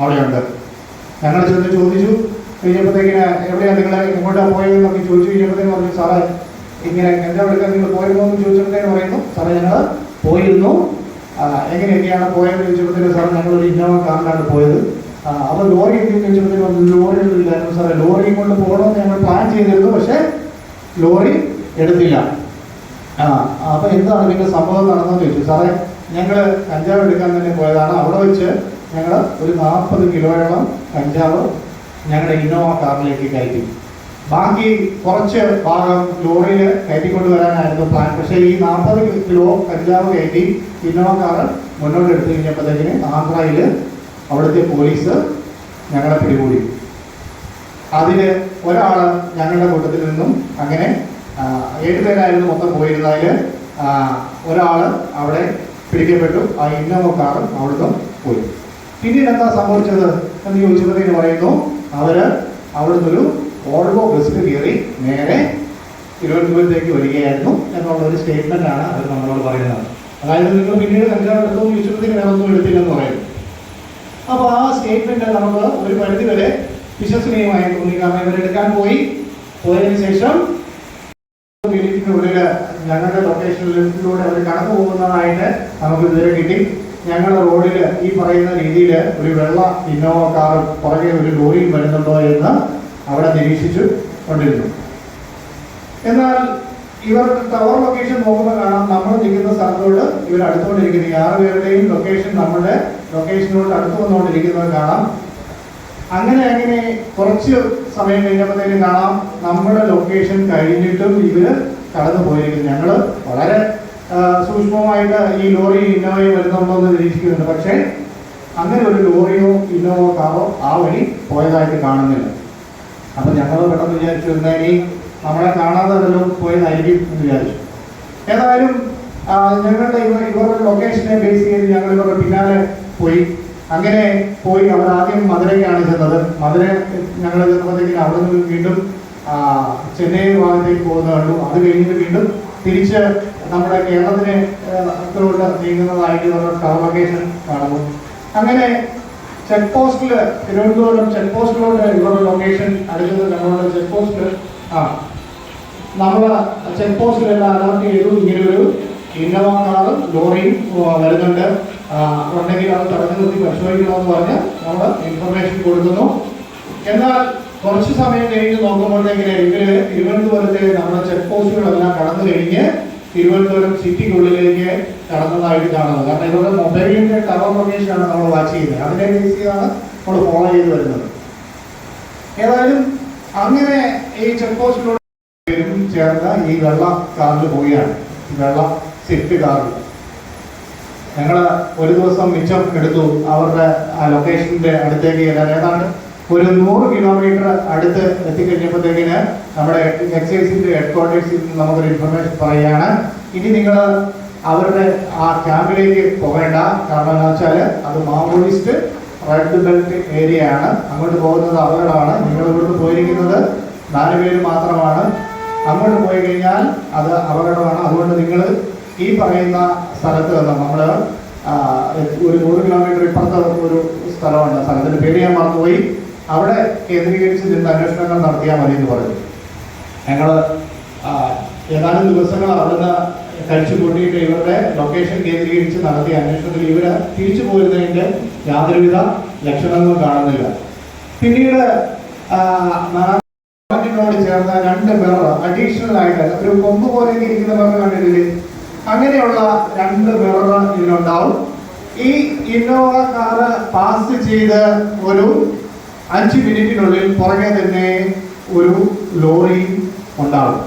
അവിടെയുണ്ട് ഞങ്ങൾ ചെന്ന് ചോദിച്ചു കഴിഞ്ഞപ്പോഴത്തേക്കിന് എവിടെയാണ് നിങ്ങൾ എങ്ങോട്ടാണ് പോയതെന്നൊക്കെ ചോദിച്ചു കഴിഞ്ഞപ്പോഴത്തേക്കും പറഞ്ഞു സാറേ ഇങ്ങനെ എന്താ എടുക്കാൻ നിങ്ങൾ പോയിരുന്നു എന്ന് ചോദിച്ചപ്പോഴത്തേക്ക് പറയുന്നു സാറേ ഞങ്ങൾ പോയിരുന്നു. എങ്ങനെയൊക്കെയാണ് പോയതെന്ന് ചോദിച്ചപ്പോഴത്തേക്കും ഞങ്ങൾ ഒരു ഇന്നോവ കാറിലാണ് പോയത്. അപ്പൊ അപ്പോൾ ലോറി എന്തെന്ന് ചോദിച്ചപ്പോഴത്തേക്കും ലോറി ഇല്ലായിരുന്നു സാറേ ലോറിയും കൊണ്ട് പോകണമെന്ന് ഞങ്ങൾ പ്ലാൻ ചെയ്തിരുന്നു പക്ഷേ ലോറി എടുത്തില്ല. ആ അപ്പൊ എന്താണ് നിങ്ങൾ സംഭവം നടന്നെന്ന് ചോദിച്ചു. സാറേ ഞങ്ങൾ കഞ്ചാവ് എടുക്കാൻ തന്നെ പോയതാണ്. അവിടെ വെച്ച് ഞങ്ങൾ ഒരു നാൽപ്പത് കിലോയോളം കഞ്ചാവ് ഞങ്ങളുടെ ഇന്നോവ കാറിലേക്ക് കയറ്റി. ബാക്കി കുറച്ച് ഭാഗം ലോറിയിൽ കയറ്റി വരാനായിരുന്നു പ്ലാൻ. പക്ഷേ ഈ നാൽപ്പത് കിലോ കഞ്ചാവ് കയറ്റി ഇന്നോവ കാറ് മുന്നോട്ട് എടുത്തു കഴിഞ്ഞപ്പോഴത്തേക്കിന് ആന്ധ്രയിൽ അവിടുത്തെ പോലീസ് ഞങ്ങളെ പിടികൂടി. അതിൽ ഒരാൾ ഞങ്ങളുടെ കൂട്ടത്തിൽ നിന്നും അങ്ങനെ ഏഴ് പേരായിരുന്നു മൊത്തം പോയിരുന്നതിൽ ഒരാൾ അവിടെ പിടിക്കപ്പെട്ടു. ആ ഇന്നോവ കാറും അവിടുന്ന് പോയി. പിന്നീട് എന്താ സംഭവിച്ചത് എന്ന് ചോദിച്ചപ്പോഴത്തേക്ക് പറയുന്നു. അവർ അവിടുന്ന് ഒരു ഓൾവോ ബസ്സിൽ കയറി നേരെ തിരുവനന്തപുരത്തേക്ക് വരികയായിരുന്നു എന്നുള്ള ഒരു സ്റ്റേറ്റ്മെന്റ് ആണ് അവർ നമ്മളോട് പറയുന്നത്. അതായത് നിങ്ങൾ പിന്നീട് കല്യാണം എടുത്തു ചോദിച്ചപ്പോഴത്തേക്ക് വേറെ ഒന്നും എടുത്തില്ലെന്ന് പറയുന്നു. അപ്പൊ ആ സ്റ്റേറ്റ്മെന്റ് നമുക്ക് ഒരു പരിധി വരെ വിശ്വസനീയമായി തോന്നി. കാരണം ഇവരെടുക്കാൻ പോയി. പോയതിനു ശേഷം ഞങ്ങളുടെ ലൊക്കേഷനിലൂടെ അവർ കടന്നു പോകുന്നതായിട്ട് നമുക്ക് ഇതുവരെ കിട്ടി. ഞങ്ങൾ റോഡിൽ ഈ പറയുന്ന രീതിയിൽ ഒരു വെള്ള ഇന്നോവ കാർ പുറകെ ഒരു ലോറിയിൽ വരുന്നുണ്ടോ എന്ന് അവിടെ നിരീക്ഷിച്ചു കൊണ്ടിരുന്നു എന്നാൽ ഇവർ ടവർ ലൊക്കേഷൻ നോക്കുമ്പോൾ കാണാം നമ്മൾ നിൽക്കുന്ന സ്ഥലത്തോട് ഇവർ അടുത്തുകൊണ്ടിരിക്കുന്നത് ഈ ആറ് പേരുടെയും ലൊക്കേഷൻ നമ്മുടെ ലൊക്കേഷനോട് അടുത്ത് വന്നുകൊണ്ടിരിക്കുന്നത് കാണാം. അങ്ങനെ അങ്ങനെ കുറച്ച് സമയം കഴിഞ്ഞപ്പോഴത്തേക്കും കാണാം നമ്മുടെ ലൊക്കേഷൻ കഴിഞ്ഞിട്ടും ഇവർ കടന്നു പോയിരിക്കുന്നു ഞങ്ങൾ വളരെ സൂക്ഷ്മമായിട്ട് ഈ ലോറി ഇന്നോവയും വരുന്നുണ്ടോ എന്ന് നിരീക്ഷിക്കുന്നുണ്ട്. പക്ഷേ അങ്ങനെ ഒരു ലോറിയോ ഇന്നോവോ കാറോ ആ വഴി പോയതായിട്ട് കാണുന്നില്ല. അപ്പൊ ഞങ്ങൾ പെട്ടെന്ന് വിചാരിച്ചു എന്നാൽ ഇനി നമ്മളെ കാണാതെ വല്ലതും പോയതായിരിക്കും എന്ന് വിചാരിച്ചു. ഏതായാലും ഞങ്ങളുടെ ഇവ ഇവരുടെ ലൊക്കേഷനെ ബേസ് ചെയ്ത് ഞങ്ങൾ ഇവരുടെ പിന്നാലെ പോയി. അങ്ങനെ പോയി അവർ ആദ്യം മധുരയ്ക്കാണ് ചെന്നത്. മധുര ഞങ്ങൾ ചെന്നപ്പോഴത്തേക്കും അവിടെ നിന്ന് വീണ്ടും ചെന്നൈ ഭാഗത്തേക്ക് പോകുന്ന കണ്ടു. അത് കഴിഞ്ഞിട്ട് വീണ്ടും തിരിച്ച് നമ്മുടെ കേരളത്തിനെ ോട്ട് നീങ്ങുന്നതായിട്ട് നമ്മൾ ടവർ ലൊക്കേഷൻ കാണുന്നു. അങ്ങനെ ചെക്ക് പോസ്റ്റിൽ തിരുവനന്തപുരം ചെക്ക് പോസ്റ്റിലോട്ട് ഇവരുടെ ലൊക്കേഷൻ അടുത്തത് ഞങ്ങളുടെ ചെക്ക് പോസ്റ്റ് ആ നമ്മൾ ചെക്ക് പോസ്റ്റിലെല്ലാം അലർട്ട് ചെയ്തു. ഇങ്ങനെ ഒരു ഇന്നോവ കാറും ലോറിയും വരുന്നുണ്ട്. ഉണ്ടെങ്കിൽ അത് തടഞ്ഞു നിർത്തി പരിശോധിക്കണമെന്ന് പറഞ്ഞ് നമ്മൾ ഇൻഫർമേഷൻ കൊടുക്കുന്നു. എന്നാൽ കുറച്ച് സമയം കഴിഞ്ഞ് നോക്കുമ്പോഴത്തേക്കിന് ഇവർ തിരുവനന്തപുരത്തെ നമ്മുടെ ചെക്ക് പോസ്റ്റുകളെല്ലാം കടന്നു കഴിഞ്ഞ് തിരുവനന്തപുരം സിറ്റിക്കുള്ളിലേക്ക് കടന്നതായിട്ട് കാണുന്നത് കാരണം ഇവരുടെ മൊബൈലിന്റെ ടവർ ലൊക്കേഷനാണ് നമ്മൾ വാച്ച് ചെയ്യുന്നത്. അതിനെ ബേസ് ചെയ്താണ് നമ്മൾ ഫോളോ ചെയ്ത് വരുന്നത്. ഏതായാലും അങ്ങനെ ഈ ചെക്ക് പോസ്റ്റിലൂടെ ചേർന്ന ഈ വെള്ള കാറിൽ പോവുകയാണ്. വെള്ള സ്വിഫ്റ്റ് കാറിൽ ഞങ്ങൾ ഒരു ദിവസം മിച്ചം എടുത്തു. അവരുടെ ആ ലൊക്കേഷന്റെ അടുത്തേക്ക് ഏതാണ്ട് ഒരു നൂറ് കിലോമീറ്റർ അടുത്ത് എത്തിക്കഴിഞ്ഞപ്പോഴത്തേക്കിന് നമ്മുടെ എക്സൈസിന്റെ ഹെഡ് ക്വാർട്ടേഴ്സിൽ നിന്ന് നമുക്കൊരു ഇൻഫർമേഷൻ പറയുകയാണ്. ഇനി നിങ്ങൾ അവരുടെ ആ ക്യാമ്പിലേക്ക് പോകേണ്ട. കാരണം എന്താ വെച്ചാൽ അത് മാവോയിസ്റ്റ് റെഡ് ബെൽറ്റ് ഏരിയ ആണ് അങ്ങോട്ട് പോകുന്നത് അപകടമാണ് നിങ്ങൾ ഇവിടുന്ന് പോയിരിക്കുന്നത് നാല് പേര് മാത്രമാണ്. അങ്ങോട്ട് പോയി കഴിഞ്ഞാൽ അത് അപകടമാണ് അതുകൊണ്ട് നിങ്ങൾ ഈ പറയുന്ന സ്ഥലത്ത് നിന്ന് നമ്മൾ ഒരു നൂറ് കിലോമീറ്റർ ഇപ്പുറത്തെ ഒരു സ്ഥലമുണ്ട്. സ്ഥലത്തിന്റെ പേര് ഞാൻ മറന്നുപോയി. അവിടെ കേന്ദ്രീകരിച്ച് നിന്ന് അന്വേഷണങ്ങൾ നടത്തിയാൽ മതി എന്ന് പറഞ്ഞു. ഞങ്ങൾ ഏതാനും ദിവസങ്ങൾ അവിടുന്ന് കഴിച്ചു കൂട്ടിയിട്ട് ഇവരുടെ ലൊക്കേഷൻ കേന്ദ്രീകരിച്ച് നടത്തിയ അന്വേഷണത്തിൽ ഇവർ തിരിച്ചു പോരുന്നതിന്റെ യാതൊരുവിധ ലക്ഷണങ്ങളും കാണുന്നില്ല. പിന്നീട് ോട് ചേർന്ന രണ്ട് മിറർ അഡീഷണൽ ആയിട്ട് ഒരു കൊമ്പ് പോലെ ഇരിക്കുന്ന മിറർ കണ്ടിട്ടില്ലേ? അങ്ങനെയുള്ള രണ്ട് മിറർ ഇതിനുണ്ടാവും ഈ ഇന്നോവ കാറ് പാസ് ചെയ്ത് ഒരു അഞ്ച് മിനിറ്റിനുള്ളിൽ പുറകെ തന്നെ ഒരു ലോറി ഉണ്ടാവും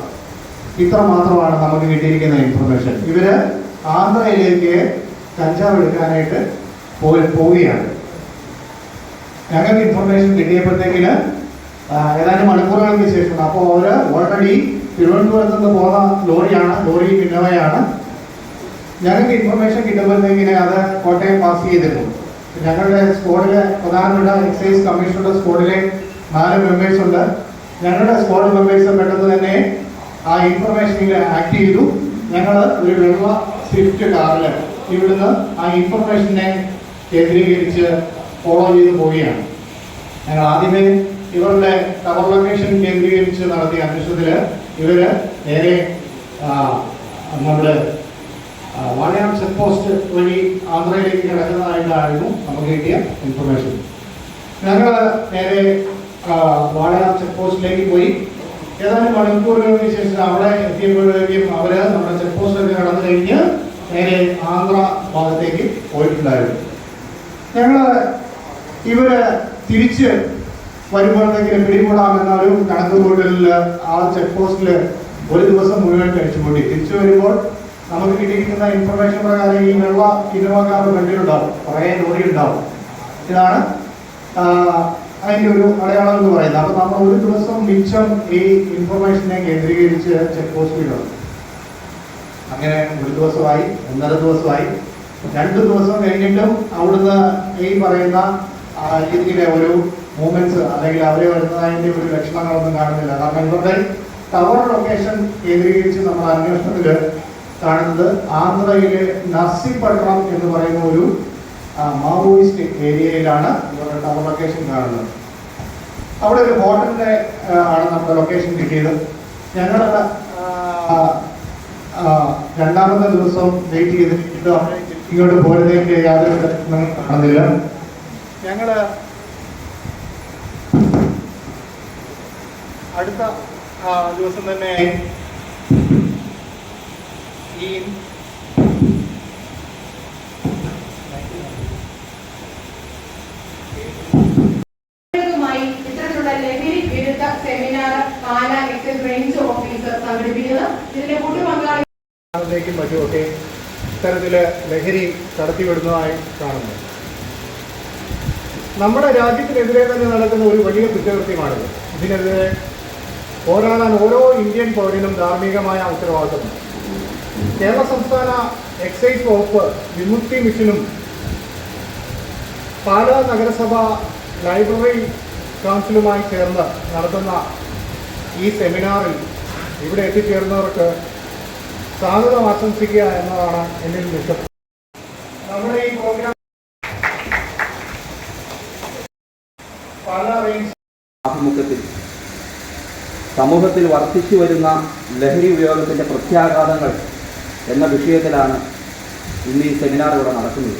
ഇത്ര മാത്രമാണ് നമുക്ക് കിട്ടിയിരിക്കുന്ന ഇൻഫർമേഷൻ ഇവർ ആന്ധ്രയിലേക്ക് കഞ്ചാവ് എടുക്കാനായിട്ട് പോയി പോവുകയാണ്. ഞങ്ങൾക്ക് ഇൻഫർമേഷൻ കിട്ടിയപ്പോഴത്തേക്കിന് ഏതാനും മണിക്കൂറുകൾക്ക് ശേഷം അപ്പോൾ അവർ ഓൾറെഡി തിരുവനന്തപുരത്ത് നിന്ന് പോകുന്ന ലോറിയാണ് ലോറി ഇന്നോവയാണ് ഞങ്ങൾക്ക് ഇൻഫർമേഷൻ കിട്ടുമ്പോഴത്തേക്കിന് അത് കോട്ടയം പാസ് ചെയ്തിരുന്നു ഞങ്ങളുടെ സ്ക്വാഡിലെ പ്രധാനപ്പെട്ട എക്സൈസ് കമ്മീഷണറുടെ സ്കോഡിലെ നാല് മെമ്പേഴ്സ് ഉണ്ട്. ഞങ്ങളുടെ സ്കോഡ് മെമ്പേഴ്സ് പെട്ടെന്ന് തന്നെ ആ ഇൻഫർമേഷനിൽ ആക്ട് ചെയ്തു. ഞങ്ങൾ ഒരു വെള്ള സ്വിഫ്റ്റ് കാറിൽ ഇവിടുന്ന് ആ ഇൻഫർമേഷനെ കേന്ദ്രീകരിച്ച് ഫോളോ ചെയ്ത് പോവുകയാണ്. ഞങ്ങൾ ആദ്യമേ ഇവരുടെ ടവർ ലൊക്കേഷൻ കേന്ദ്രീകരിച്ച് നടത്തിയ അന്വേഷണത്തിൽ ഇവർ നേരെ നമ്മുടെ വാളയാർ ചെക്ക് പോസ്റ്റ് വഴി ആന്ധ്രയിലേക്ക് കിടക്കുന്നതായിട്ടായിരുന്നു നമുക്ക് കിട്ടിയ ഇൻഫർമേഷൻ ഞങ്ങൾ നേരെ വാളയാർ ചെക്ക് പോസ്റ്റിലേക്ക് പോയി. ഏതാനും മണിക്കൂറുകൾക്ക് ശേഷം അവിടെ എത്തിയപ്പോഴേക്കും അവർ നമ്മുടെ ചെക്ക് പോസ്റ്റൊക്കെ കടന്നു കഴിഞ്ഞ് നേരെ ആന്ധ്ര ഭാഗത്തേക്ക് പോയിട്ടുണ്ടായിരുന്നു. ഞങ്ങൾ ഇവർ തിരിച്ച് വരുമ്പോഴത്തേക്കിന് പിടികൂടാമെന്ന ഒരു കണക്കുകൂട്ടലിൽ ആ ചെക്ക് പോസ്റ്റിൽ ഒരു ദിവസം മുഴുവൻ കഴിച്ചുകൂട്ടി തിരിച്ചു വരുമ്പോൾ നമുക്ക് കിട്ടിയിരിക്കുന്ന ഇൻഫർമേഷൻ പ്രകാരം ഈ വെള്ള ഇന്നോവ കാർ ഫ്രണ്ടിലുണ്ടാവും കുറേ ലോറി ഉണ്ടാവും ഇതാണ് അതിന്റെ ഒരു അടയാളം എന്ന് പറയുന്നത്. അപ്പൊ നമ്മൾ ഒരു ദിവസം മിച്ചം ഈ ഇൻഫർമേഷനെ കേന്ദ്രീകരിച്ച് ചെക്ക് പോസ്റ്റിലുണ്ട് അങ്ങനെ ഒരു ദിവസമായി ഒന്നര ദിവസമായി. രണ്ട് ദിവസം കഴിഞ്ഞിട്ടും അവിടുന്ന് ഈ പറയുന്ന ഇതിന്റെ ഒരു മൂവ്മെന്റ്സ് അല്ലെങ്കിൽ അവരെ വരുന്നതിന്റെ ഒരു ലക്ഷണങ്ങളൊന്നും കാണുന്നില്ല. കാരണം ഇവരുടെ ടവർ ലൊക്കേഷൻ കേന്ദ്രീകരിച്ച് നമ്മൾ അന്വേഷണത്തിൽ കാണുന്നത് ആന്ധ്രയിലെ നർസിപട്ടണം എന്ന് പറയുന്ന ഒരു മാവോയിസ്റ്റ് ഏരിയയിലാണ് ഇവരുടെ ടവർ ലൊക്കേഷൻ കാണുന്നത്. അവിടെ ഒരു ഹോട്ടലിന്റെ ആണ് നമ്മുടെ ലൊക്കേഷൻ കിട്ടിയത്. ഞങ്ങൾ രണ്ടാമത്തെ ദിവസം വെയിറ്റ് ചെയ്തിട്ട് ഇങ്ങോട്ട് പോരുന്നതിന്റെ യാതൊരു പ്രശ്നം കാണുന്നില്ല. ഞങ്ങൾ അടുത്ത ദിവസം തന്നെ ഈ മായി ഇത്തരത്തിലുള്ള ലഹരി വിരുദ്ധ seminar Pala excise range officer സംഘടിപ്പിക്കുന്നത് ഇതിന്റെ കൂട്ടുപങ്കാളി ിലേക്കും മറ്റുമൊക്കെ ഇത്തരത്തിൽ ലഹരി കടത്തിവിടുന്നതായി കാണുന്നു. നമ്മുടെ രാജ്യത്തിനെതിരെ തന്നെ നടക്കുന്ന ഒരു വലിയ കുറ്റകൃത്യമാണിത്. ഇതിനെതിരെ പോരാടാൻ ഓരോ ഇന്ത്യൻ പൗരനും ധാർമ്മികമായ ഉത്തരവാദിത്തമുണ്ട്. കേരള സംസ്ഥാന എക്സൈസ് വകുപ്പ് വിമുക്തി മിഷനും പാലാ നഗരസഭ ലൈബ്രറി കൗൺസിലുമായി ചേർന്ന് നടത്തുന്ന ഈ സെമിനാറിൽ ഇവിടെ എത്തിച്ചേർന്നവർക്ക് സ്വാഗതം ആശംസിക്കുക എന്നതാണ് എന്നിൽ ലക്ഷ്യം നമ്മുടെ ഈ പ്രോഗ്രാം പല ആഭിമുഖ്യത്തിൽ സമൂഹത്തിൽ വർദ്ധിച്ചു വരുന്ന ലഹരി ഉപയോഗത്തിന്റെ പ്രത്യാഘാതങ്ങൾ എന്ന വിഷയത്തിലാണ് ഇന്ന് ഈ സെമിനാർ ഇവിടെ നടക്കുന്നത്.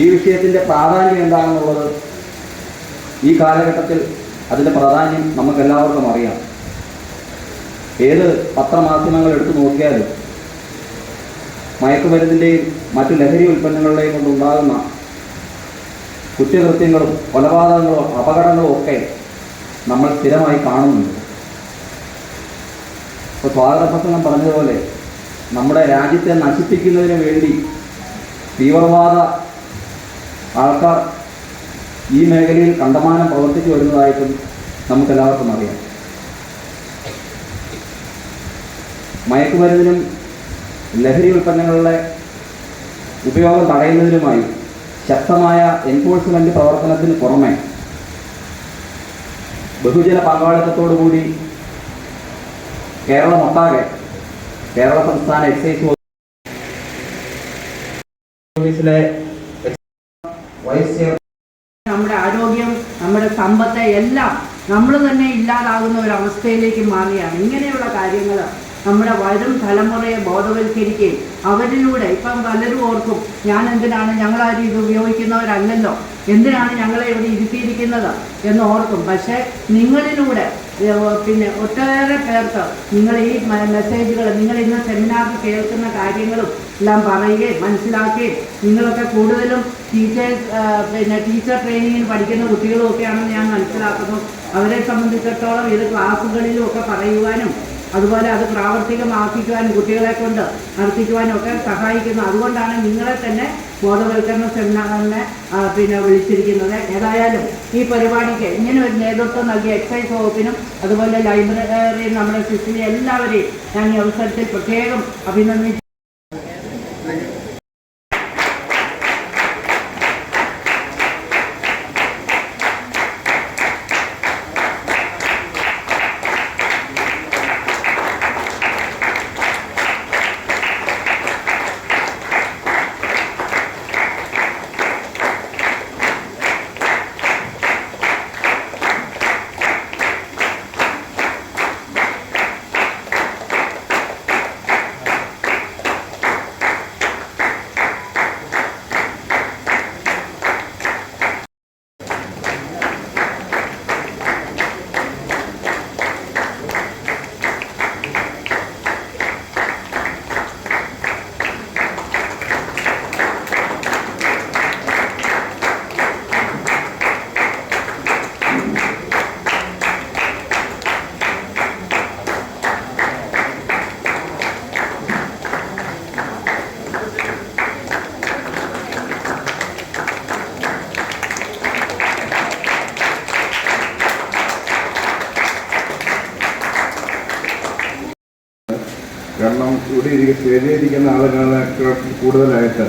ഈ വിഷയത്തിന്റെ പ്രാധാന്യം എന്താണെന്നുള്ളത് ഈ കാലഘട്ടത്തിൽ അതിന്റെ പ്രാധാന്യം നമുക്കെല്ലാവർക്കും അറിയാം. ഏത് പത്രമാധ്യമങ്ങൾ എടുത്തു നോക്കിയാലും മയക്കുമരുന്നിന്റെയും മറ്റു ലഹരി ഉൽപ്പന്നങ്ങളുടെയും കൊണ്ടുണ്ടാകുന്ന കുറ്റകൃത്യങ്ങളും കൊലപാതകങ്ങളും അപകടങ്ങളും ഒക്കെ നമ്മൾ സ്ഥിരമായി കാണുന്നുണ്ട്. ഇപ്പോൾ സ്വാഗത പ്രസംഗം പറഞ്ഞതുപോലെ നമ്മുടെ രാജ്യത്തെ നശിപ്പിക്കുന്നതിന് വേണ്ടി തീവ്രവാദ ആൾക്കാർ ഈ മേഖലയിൽ കണ്ടമാനം പ്രവർത്തിച്ചു വരുന്നതായിട്ടും നമുക്കെല്ലാവർക്കും അറിയാം. മയക്കുമരുന്നിനും ലഹരി ഉൽപ്പന്നങ്ങളുടെ ഉപയോഗം തടയുന്നതിനുമായി ശക്തമായ എൻഫോഴ്സ്മെന്റ് പ്രവർത്തനത്തിന് പുറമെ ബഹുജന പങ്കാളിത്തത്തോടുകൂടി കേരളമൊട്ടാകെ കേരള സംസ്ഥാന എക്സൈസ് ഓഫീസിലെ വൈസ് നമ്മുടെ ആരോഗ്യം നമ്മുടെ സമ്പത്ത് എല്ലാം നമ്മൾ തന്നെ ഇല്ലാതാകുന്ന ഒരു അവസ്ഥയിലേക്ക് മാറിയാണ്. ഇങ്ങനെയുള്ള കാര്യങ്ങൾ നമ്മുടെ വരും തലമുറയെ ബോധവൽക്കരിക്കുകയും അവരിലൂടെ ഇപ്പം പലരും ഓർക്കും ഞാൻ എന്തിനാണ് ഞങ്ങളാരും ഇത് ഉപയോഗിക്കുന്നവരല്ലല്ലോ? എന്തിനാണ് ഞങ്ങളെ ഇവിടെ ഇരുത്തിയിരിക്കുന്നത്? എന്ന് ഓർക്കും. പക്ഷേ നിങ്ങളിലൂടെ പിന്നെ ഒട്ടേറെ പേർക്ക് നിങ്ങൾ ഈ മെസ്സേജുകൾ നിങ്ങൾ ഇന്ന് സെമിനാറിൽ കേൾക്കുന്ന കാര്യങ്ങളും എല്ലാം പറയുകയും മനസ്സിലാക്കുകയും നിങ്ങളൊക്കെ കൂടുതലും ടീച്ചേഴ്സ് പിന്നെ ടീച്ചർ ട്രെയിനിങ്ങിന് പഠിക്കുന്ന കുട്ടികളും ഒക്കെയാണെന്ന് ഞാൻ മനസ്സിലാക്കുന്നു. അവരെ സംബന്ധിച്ചിടത്തോളം ഇത് ക്ലാസ്സുകളിലും ഒക്കെ പറയുവാനും അതുപോലെ അത് പ്രാവർത്തികമാക്കിക്കുവാനും കുട്ടികളെ കൊണ്ട് നടത്തിക്കുവാനും ഒക്കെ സഹായിക്കുന്നു. അതുകൊണ്ടാണ് നിങ്ങളെ തന്നെ ബോധവൽക്കരണ സെമിനാറിനെ പിന്നെ വിളിച്ചിരിക്കുന്നത്. ഏതായാലും ഈ പരിപാടിക്ക് ഇങ്ങനെ ഒരു നേതൃത്വം നൽകിയ എക്സൈസ് വകുപ്പിനും അതുപോലെ ലൈബ്രറിയും നമ്മുടെ സിസ്റ്റിലെ എല്ലാവരെയും ഞാൻ ഈ അവസരത്തിൽ പ്രത്യേകം അഭിനന്ദിച്ചു കാരണം സ്റ്റേജിൽ ആളുകളെ കൂടുതലായിട്ട്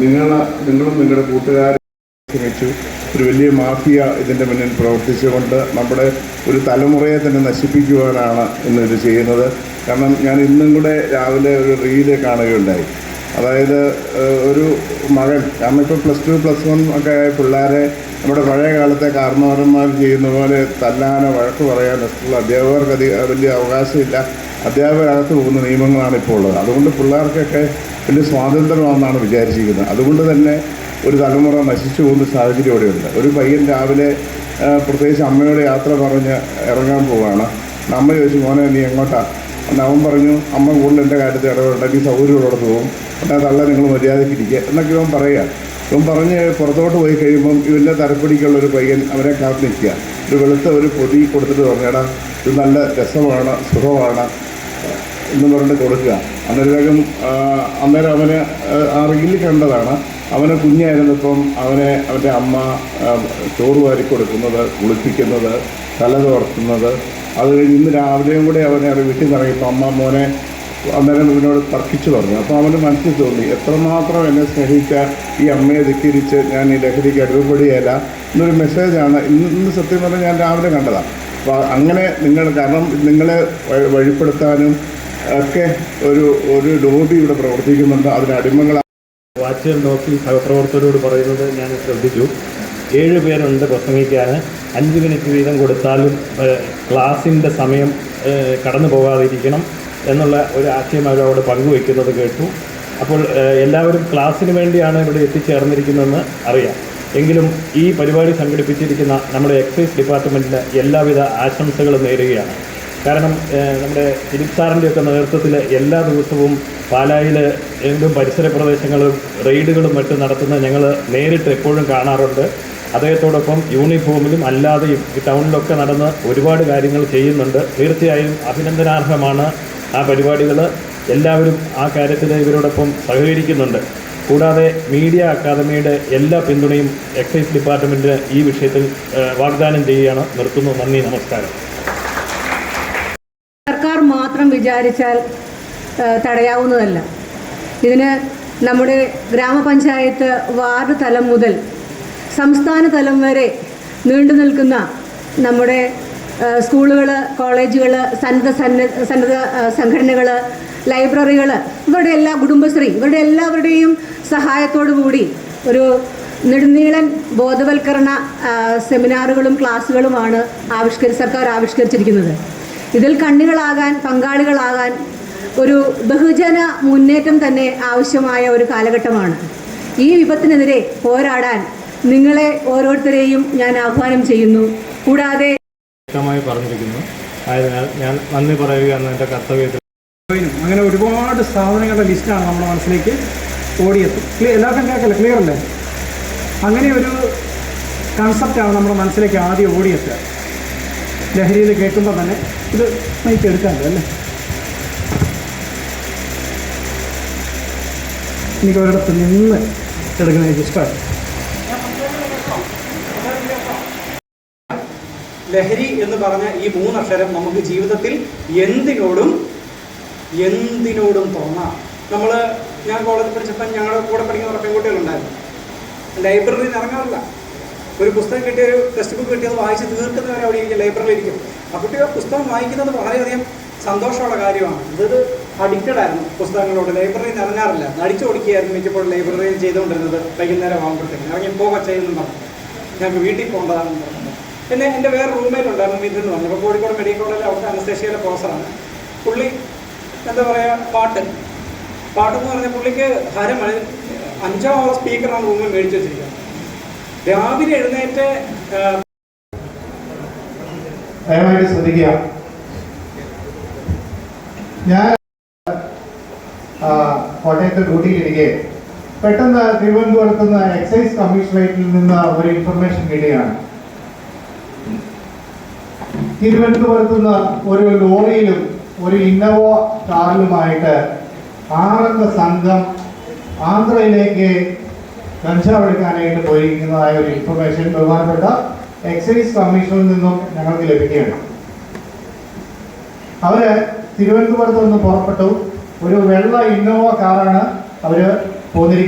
നിങ്ങൾ നിങ്ങളും നിങ്ങളുടെ കൂട്ടുകാരും ശ്രമിച്ചു ഒരു വലിയ മാഫിയ ഇതിന്റെ മുന്നിൽ പ്രവർത്തിച്ചുകൊണ്ട് നമ്മുടെ ഒരു തലമുറയെ തന്നെ നശിപ്പിക്കുവാനാണ് ഇന്ന് ഇത് ചെയ്യുന്നത്. കാരണം ഞാൻ ഇന്നും കൂടെ രാവിലെ ഒരു റീൽ കാണുകയുണ്ടായി. അതായത് ഒരു മകൻ കാരണം ഇപ്പോൾ പ്ലസ് ടു പ്ലസ് വൺ ഒക്കെ ആയ പിള്ളേരെ നമ്മുടെ പഴയ കാലത്തെ കാരണവന്മാർ ചെയ്യുന്ന പോലെ തല്ലാനോ വഴക്ക് പറയാനോ സ്കൂൾ അധ്യാപകർക്ക് അധികം വലിയ അവകാശമില്ല. അധ്യാപകരകത്ത് പോകുന്ന നിയമങ്ങളാണ് ഇപ്പോൾ ഉള്ളത്. അതുകൊണ്ട് പിള്ളേർക്കൊക്കെ വലിയ സ്വാതന്ത്ര്യമാണെന്നാണ് വിചാരിച്ചിരിക്കുന്നത്. അതുകൊണ്ട് തന്നെ ഒരു തലമുറ നശിച്ചു പോകുന്ന സാഹചര്യം ഇവിടെയുണ്ട്. ഒരു പയ്യൻ രാവിലെ പ്രത്യേകിച്ച് അമ്മയുടെ യാത്ര പറഞ്ഞ് ഇറങ്ങാൻ പോവുകയാണ്. അമ്മ ചോദിച്ചു മോനെ നീ എങ്ങോട്ടാ? അവൻ പറഞ്ഞു അമ്മ കൂടുതൽ എന്റെ കാര്യത്തിൽ ഇടപെടേണ്ട നീ സൗകര്യമുള്ളടത്ത് പോകും. എന്നാൽ തള്ള നിങ്ങൾ മര്യാദയ്ക്ക് ഇരിക്കുക. എന്നൊക്കെ അവൻ പറയുക. ഇവൻ പറഞ്ഞ് പുറത്തോട്ട് പോയി കഴിയുമ്പം ഇവന്റെ തരപ്പിടിക്കുള്ള ഒരു പയ്യൻ അവനെ കാത്തു നിൽക്കുക. ഒരു വെളുത്ത ഒരു പൊതി കൊടുത്തിട്ട് പറഞ്ഞേടാ ഇത് നല്ല രസമാണ് സുഖമാണ് എന്ന് പറഞ്ഞിട്ട് കൊടുക്കുക. അന്നേരം അന്നേരം അവന് ആ, റീലിൽ കണ്ടതാണ് അവനെ കുഞ്ഞായിരുന്നപ്പം അവനെ അവന്റെ അമ്മ ചോറ് വാരി കൊടുക്കുന്നത് കുളിപ്പിക്കുന്നത് തല തോർത്തുന്നത്. അത് കഴിഞ്ഞ് ഇന്ന് രാവിലെയും കൂടെ അവനെ വീട്ടിൽ നിന്ന് ഇറങ്ങിയപ്പോൾ അമ്മ മോനെ അന്നേരം ഇവനോട് തർക്കിച്ചു തുടങ്ങി അപ്പോൾ അവന് മനസ്സിൽ തോന്നി എത്രമാത്രം എന്നെ സ്നേഹിച്ച ഈ അമ്മയെ ധിക്കരിച്ച് ഞാൻ ഈ ലഹരിക്ക് അടിമപ്പെടുകയല്ല എന്നൊരു മെസ്സേജാണ് ഇന്ന്. ഇന്ന് സത്യം പറഞ്ഞാൽ ഞാൻ രാവിലെ കണ്ടതാണ് അപ്പോൾ അങ്ങനെ നിങ്ങൾ കാരണം നിങ്ങളെ വഴിപ്പെടുത്താനും ഒക്കെ ഒരു ഒരു ലോബി ഇവിടെ പ്രവർത്തിക്കുന്നുണ്ട്. അതിന് അടിമകളാണ് വാച്ച് നോക്കി സഹപ്രവർത്തകരോട് പറയുന്നത് ഞാൻ ശ്രദ്ധിച്ചു. ഏഴ് പേരുണ്ട് പ്രസംഗിക്കാൻ. അഞ്ച് മിനിറ്റ് വീതം കൊടുത്താലും ക്ലാസിന്റെ സമയം കടന്നു പോകാതിരിക്കണം എന്നുള്ള ഒരു ആശയം അവരവിടെ പങ്കുവയ്ക്കുന്നത് കേട്ടു. അപ്പോൾ എല്ലാവരും ക്ലാസ്സിന് വേണ്ടിയാണ് ഇവിടെ എത്തിച്ചേർന്നിരിക്കുന്നതെന്ന് അറിയാം. എങ്കിലും ഈ പരിപാടി സംഘടിപ്പിച്ചിരിക്കുന്ന നമ്മുടെ എക്സൈസ് ഡിപ്പാർട്ട്മെന്റിന് എല്ലാവിധ ആശംസകളും നേരുകയാണ്. കാരണം നമ്മുടെ ദിലീപ് സാറിന്റെയൊക്കെ നേതൃത്വത്തിൽ എല്ലാ ദിവസവും പാലായിൽ എന്തും പരിസര പ്രദേശങ്ങളും റെയ്ഡുകളും മറ്റും നടത്തുന്ന ഞങ്ങൾ നേരിട്ട് എപ്പോഴും കാണാറുണ്ട്. അദ്ദേഹത്തോടൊപ്പം യൂണിഫോമിലും അല്ലാതെയും ഈ ടൗണിലൊക്കെ നടന്ന് ഒരുപാട് കാര്യങ്ങൾ ചെയ്യുന്നുണ്ട്. തീർച്ചയായും അഭിനന്ദനാർഹമാണ് ആ പരിപാടികൾ എല്ലാവരും ആ കാര്യത്തിൽ ഇവരോടൊപ്പം സഹകരിക്കുന്നുണ്ട്. കൂടാതെ മീഡിയ അക്കാദമിയുടെ എല്ലാ പിന്തുണയും എക്സൈസ് ഡിപ്പാർട്ട്മെന്റിന് ഈ വിഷയത്തിൽ വാഗ്ദാനം ചെയ്യുകയാണ്. നിർത്തുന്നു. നന്ദി. നമസ്കാരം. സർക്കാർ മാത്രം വിചാരിച്ചാൽ തടയാവുന്നതല്ല. ഇതിന് നമ്മുടെ ഗ്രാമപഞ്ചായത്ത് വാർഡ് തലം മുതൽ സംസ്ഥാന തലം വരെ നീണ്ടു നിൽക്കുന്ന നമ്മുടെ സ്കൂളുകൾ കോളേജുകൾ സന്നദ്ധ സന്ന സന്നദ്ധ സംഘടനകൾ ലൈബ്രറികൾ ഇവരുടെ എല്ലാ കുടുംബശ്രീ ഇവരുടെ എല്ലാവരുടെയും സഹായത്തോടു കൂടി ഒരു നെടുനീളൻ ബോധവൽക്കരണ സെമിനാറുകളും ക്ലാസ്സുകളുമാണ് ആവിഷ്കരി സർക്കാർ ആവിഷ്കരിച്ചിരിക്കുന്നത്. ഇതിൽ കണ്ണികളാകാൻ പങ്കാളികളാകാൻ ഒരു ബഹുജന മുന്നേറ്റം തന്നെ ആവശ്യമായ ഒരു കാലഘട്ടമാണ്. ഈ വിപത്തിനെതിരെ പോരാടാൻ നിങ്ങളെ ഓരോരുത്തരെയും ഞാൻ ആഹ്വാനം ചെയ്യുന്നു. കൂടാതെ വ്യക്തമായി പറഞ്ഞിരിക്കുന്നു. ആയതിനാൽ ഞാൻ നന്ദി പറയുക എന്ന എന്റെ കർത്തവ്യത്തിൽ. അങ്ങനെ ഒരുപാട് സാധനങ്ങളുടെ ലിസ്റ്റാണ് നമ്മുടെ മനസ്സിലേക്ക് ഓടിയെത്തും. ക്ലിയർ എല്ലാവർക്കും കേൾക്കല്ലേ? ക്ലിയർ അല്ലേ? അങ്ങനെ ഒരു കൺസെപ്റ്റാണ് നമ്മുടെ മനസ്സിലേക്ക് ആദ്യം ഓടിയെത്തുക. ലഹരിയിൽ കേൾക്കുമ്പോൾ തന്നെ ഇത് മൈക്ക് എടുക്കാമല്ലോ അല്ലേ? എനിക്ക് ഒരിടത്ത് നിന്ന് എടുക്കുന്നത് ഇഷ്ടമായി ലഹരി എന്ന് പറഞ്ഞ ഈ മൂന്നക്ഷരം നമുക്ക് ജീവിതത്തിൽ എന്തിനോടും എന്തിനോടും തോന്നാം. നമ്മൾ ഞാൻ കോളേജിൽ പഠിച്ചപ്പോൾ ഞങ്ങളുടെ കൂടെ പഠിക്കുന്ന കുറേ പെൺകുട്ടികളുണ്ടായിരുന്നു. ലൈബ്രറിയിൽ ഇറങ്ങാറില്ല. ഒരു പുസ്തകം കിട്ടിയ ഒരു ടെക്സ്റ്റ് ബുക്ക് കിട്ടിയത് വായിച്ച് തീർക്കുന്നവരെ അവിടെ ഇരിക്കും ലൈബ്രറിയിൽ ഇരിക്കും. ആ കുട്ടികൾ പുസ്തകം വായിക്കുന്നത് വളരെയധികം സന്തോഷമുള്ള കാര്യമാണ്. ഇതൊരു അഡിക്റ്റഡ് ആയിരുന്നു പുസ്തകങ്ങളോട്. ലൈബ്രറിയിൽ നിന്ന് ഇറങ്ങാറില്ല. അടിച്ചു കൊടുക്കുകയായിരുന്നു മിക്കപ്പോഴും ലൈബ്രറിയിൽ ചെയ്തുകൊണ്ടിരുന്നത് വൈകുന്നേരം ആകുമ്പോഴത്തേക്കും ഇറങ്ങി പോകാൻ ചെയ്യുന്നു പറഞ്ഞു. ഞങ്ങൾക്ക് വീട്ടിൽ പോകേണ്ടതാണെന്ന് പറഞ്ഞു. പിന്നെ എന്റെ വേറെ റൂംമേറ്റ് ഉണ്ടായിരുന്നു മിഥുൻ എന്ന് പറഞ്ഞു. അപ്പോൾ കോഴിക്കോട് മെഡിക്കൽ കോളേജിൽ അവിടുത്തെ അനസ്തേഷ്യയിലെ പ്രൊഫസറാണ് പുള്ളി എന്താ പറയുക പാട്ട്. പാട്ടെന്ന് പറഞ്ഞാൽ പുള്ളിക്ക് ഹരമാണ് അഞ്ചാം ആറോ സ്പീക്കറാണ് റൂമിൽ മേടിച്ച് വെച്ചിരിക്കുന്നത്. രാവിലെ എഴുന്നേറ്റ് ദയവായിട്ട് ശ്രദ്ധിക്കുക. ഞാൻ കോട്ടയത്ത് ഡ്യൂട്ടിയിലിരിക്കെ പെട്ടെന്ന് തിരുവനന്തപുരത്ത് നിന്ന് എക്സൈസ് കമ്മീഷണറേറ്റിൽ നിന്ന് ഒരു ഇൻഫർമേഷൻ കിട്ടുകയാണ്. തിരുവനന്തപുരത്ത് നിന്ന് ഒരു ലോറിയിലും ഒരു ഇന്നോവ കാറിലുമായിട്ട് ആറംഗ സംഘം ആന്ധ്രയിലേക്ക് കഞ്ചാവ് എടുക്കാനായിട്ട് പോയിരിക്കുന്നതായ ഒരു ഇൻഫർമേഷൻ ബഹുമാനപ്പെട്ട എക്സൈസ് കമ്മീഷനിൽ നിന്നും ഞങ്ങൾക്ക് ലഭിക്കുകയാണ്. അവർ തിരുവനന്തപുരത്ത് നിന്ന് പുറപ്പെട്ടു. ഒരു വെള്ള ഇന്നോവ കാറാണ് അവർ പോന്നിരിക്കുന്നത്.